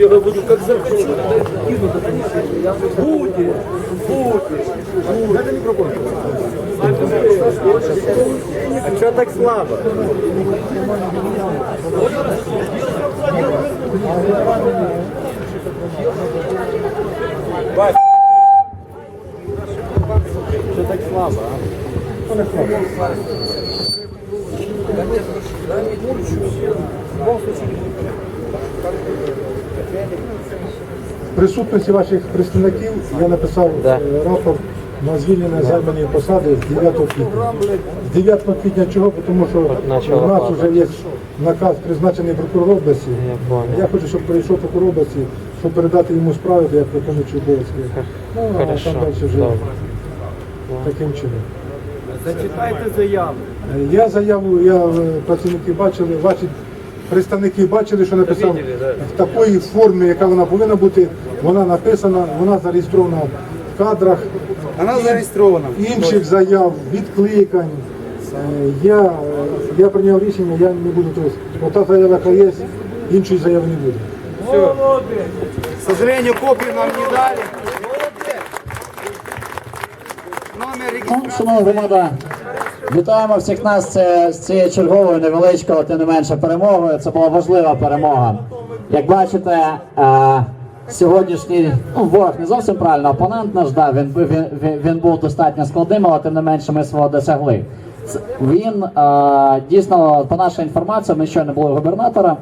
тебе говорю, как закрыл. Будет, будет. Микрофон. А что так слабо? Вась, что так слабо, а? В присутності ваших представників я написав е, рапорт на звільнення займаної посади з 9 квітня. З 9 квітня чого? Тому що у нас вже є наказ призначений прокурор області. Я хочу, щоб прийшов прокурор області, щоб передати йому справи, як виконуючий обов'язки. Ну, а там далі вже таким чином. Зачитайте заяву. Е, Я заяву, я е, працівники бачили, ваші представники бачили, що написав в такої формі, яка вона повинна бути. Вона написана, вона зареєстрована в кадрах. Вона зареєстрована. Інших заяв, відкликань. Е, Я, я прийняв рішення, я не буду тобто, ота заява, яка є, іншої заяви не буде. К сожалению, копию нам не дали. Номер Шановна громада, вітаємо всіх нас це, з цією черговою невеличкою, тим не менше перемогою. Це була важлива перемога. Як бачите, е, сьогоднішній ну, ворог не зовсім правильно, опонент наш да, він, він, він, він був достатньо складним, але тим не менше ми свого досягли. Він е, дійсно, по нашій інформації, ми щойно були губернатора,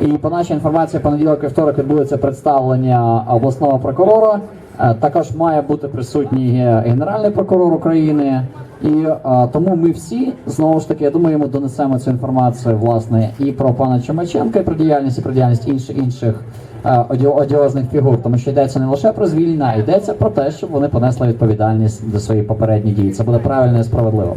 і по нашій інформації, понеділок і второк відбудеться представлення обласного прокурора. Е, Також має бути присутній генеральний прокурор України, і а, тому ми всі знову ж таки, я думаю, ми донесемо цю інформацію власне і про пана Чумаченка, і про діяльність, і про діяльність інших інших а, оді- одіозних фігур, тому що йдеться не лише про звільнення, а йдеться про те, щоб вони понесли відповідальність до своїх попередніх дії. Це буде правильно і справедливо.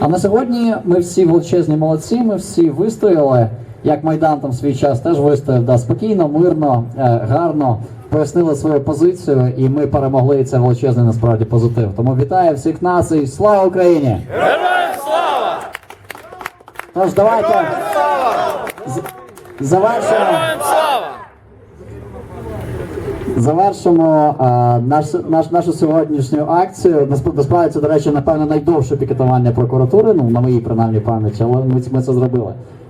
А на сьогодні ми всі величезні молодці. Ми всі вистояли. Як Майдан там свій час теж вистояв да, спокійно, мирно, е, гарно пояснили свою позицію, і ми перемогли. І це величезний насправді позитив. Тому вітаю всіх нас і слава Україні! Героям слава! Тож давайте з- завершимо. Завершимо а, наш, наш, нашу сьогоднішню акцію. Насправді це, до речі, напевно, найдовше пікетування прокуратури, ну на моїй принаймні пам'яті, але ми, ми це зробили.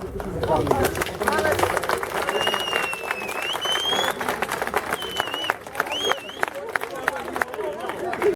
Thank you.